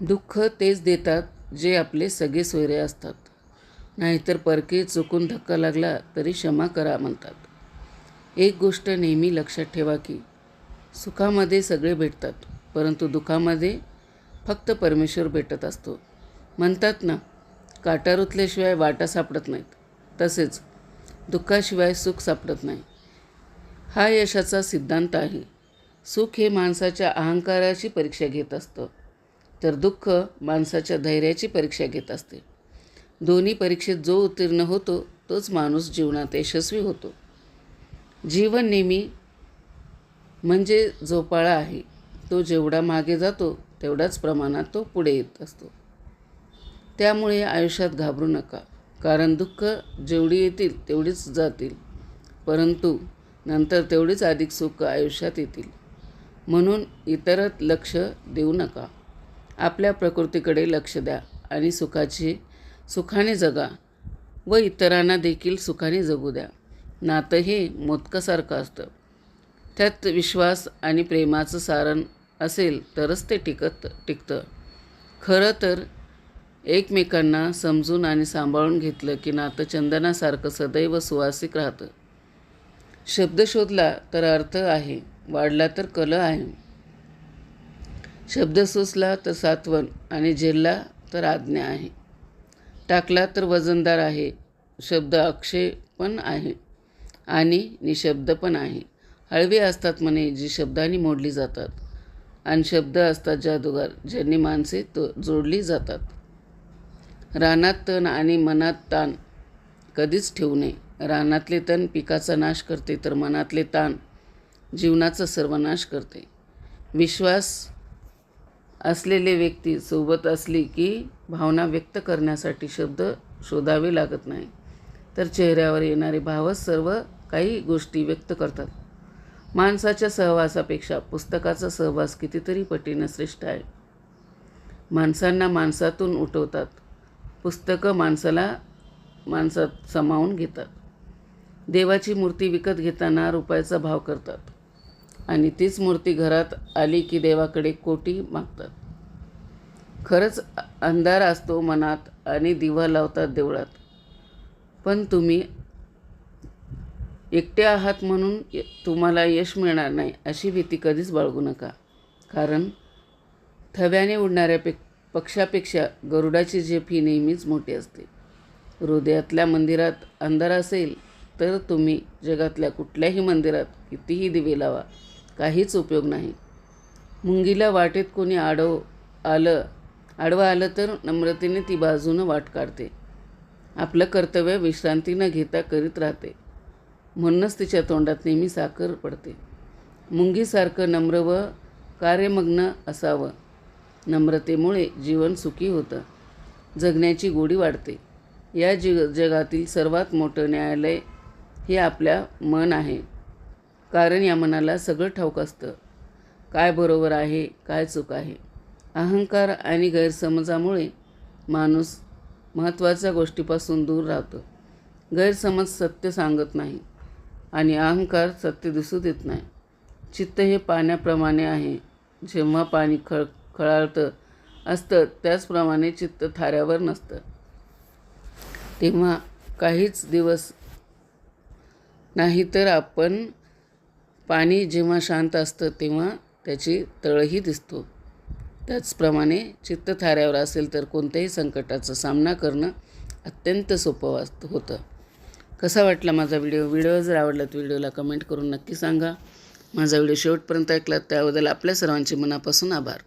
दुःख तेच देतात जे आपले सगळे सोयरे असतात. नाहीतर परके चुकून धक्का लागला तरी क्षमा करा म्हणतात. एक गोष्ट नेहमी लक्षात ठेवा की सुखामध्ये सगळे भेटतात परंतु दुःखामध्ये फक्त परमेश्वर भेटत असतो. म्हणतात ना काटा रुतल्याशिवाय वाटा सापडत नाहीत. तसेच दुःखाशिवाय सुख सापडत नाही. हा यशाचा सिद्धांत आहे. सुख हे माणसाच्या अहंकाराची परीक्षा घेत असतं. तर दुःख माणसाच्या धैर्याची परीक्षा घेत असते. दोन्ही परीक्षेत जो उत्तीर्ण होतो तोच माणूस जीवनात यशस्वी होतो. जीवन नेहमी म्हणजे झोपाळा आहे. तो जेवढा मागे जातो तेवढ्याच प्रमाणात तो पुढे येत असतो. त्यामुळे आयुष्यात घाबरू नका. कारण दुःख जेवढी येतील तेवढीच जातील. परंतु नंतर तेवढीच अधिक सुख आयुष्यात येतील. म्हणून इतरत लक्ष देऊ नका. आपल्या प्रकृतीकडे लक्ष द्या आणि सुखाची सुखाने जगा व इतरांना देखील सुखाने जगू द्या. नातं हे मोदकासारखं असतं. त्यात विश्वास आणि प्रेमाचं सारण असेल तरच ते टिकत टिकतं. खरं तर एकमेकांना समजून आणि सांभाळून घेतलं की नातं चंदनासारखं सदैव सुवासिक राहतं. शब्द शोधला तर अर्थ आहे वाढला तर कलं आहे. शब्द सुचला तर सात्वन आणि झेलला तर आज्ञा आहे. टाकला तर वजनदार आहे. शब्द अक्षय पण आहे आणि निशब्द पण आहे. हळवे असतात म्हणे जी शब्दांनी मोडली जातात आणि शब्द असतात जादूगार ज्यांनी माणसे तो जोडली जातात. रानात तण आणि मनात ताण कधीच ठेवू नये. रानातले तण पिकाचा नाश करते तर मनातले ताण जीवनाचा सर्वनाश करते. विश्वास असलेले व्यक्ती सोबत असली की भावना व्यक्त करण्यासाठी शब्द शोधावे लागत नाही. तर चेहऱ्यावर येणारे भावच सर्व काही गोष्टी व्यक्त करतात. माणसाच्या सहवासापेक्षा पुस्तकाचा सहवास कितीतरी पटीनं श्रेष्ठ आहे. माणसांना माणसातून उठवतात. पुस्तकं माणसाला माणसात सामावून घेतात. देवाची मूर्ती विकत घेताना रुपयाचा भाव करतात. आणि तीच मूर्ती घरात आली की देवाकडे कोटी मागतात. खरंच अंधार असतो मनात आणि दिवा लावतात देवळात. पण तुम्ही एकटे आहात म्हणून य- तुम्हाला यश मिळणार नाही अशी भीती कधीच बाळगू नका. कारण थव्याने उडणाऱ्या पे पक्षापेक्षा गरुडाची झेप ही नेहमीच मोठी असते. हृदयातल्या मंदिरात अंधार असेल तर तुम्ही जगातल्या कुठल्याही मंदिरात कितीही दिवे लावा काहीच उपयोग नाही. मुंगीला वाटेत कोणी आडव आलं आडवं आलं तर नम्रतेने ती बाजूनं वाट काढते. आपलं कर्तव्य विश्रांती न घेता करीत राहते. म्हणूनच तिच्या तोंडात नेहमी साखर पडते. मुंगीसारखं नम्र व कार्यमग्न असावं. नम्रतेमुळे जीवन सुखी होतं. जगण्याची गोडी वाढते. या जग जगातील सर्वात मोठं न्यायालय हे आपल्या मन आहे. कारण या मनाला सगळं ठाऊक असतं. काय बरोबर आहे काय चूक आहे? अहंकार आणि गैरसमजामुळे माणूस महत्त्वाच्या गोष्टीपासून दूर राहतो. गैरसमज सत्य सांगत नाही आणि अहंकार सत्य दिसू देत नाही. चित्त हे पाण्याप्रमाणे आहे. जेव्हा पाणी खळ खळाळतं असतं त्याचप्रमाणे चित्त थाऱ्यावर नसतं. तेव्हा काहीच दिवस नाही तर आपण पाणी जेव्हा शांत असतं तेव्हा त्याची तळही दिसतो. त्याचप्रमाणे चित्त थाऱ्यावर असेल तर कोणत्याही संकटाचा सामना करणं अत्यंत सोपं वाच होतं. कसा वाटला माझा व्हिडिओ? व्हिडिओ जर आवडला तर व्हिडिओला कमेंट करून नक्की सांगा. माझा व्हिडिओ शेवटपर्यंत ऐकलात त्याबद्दल आपल्या सर्वांचे मनापासून आभार.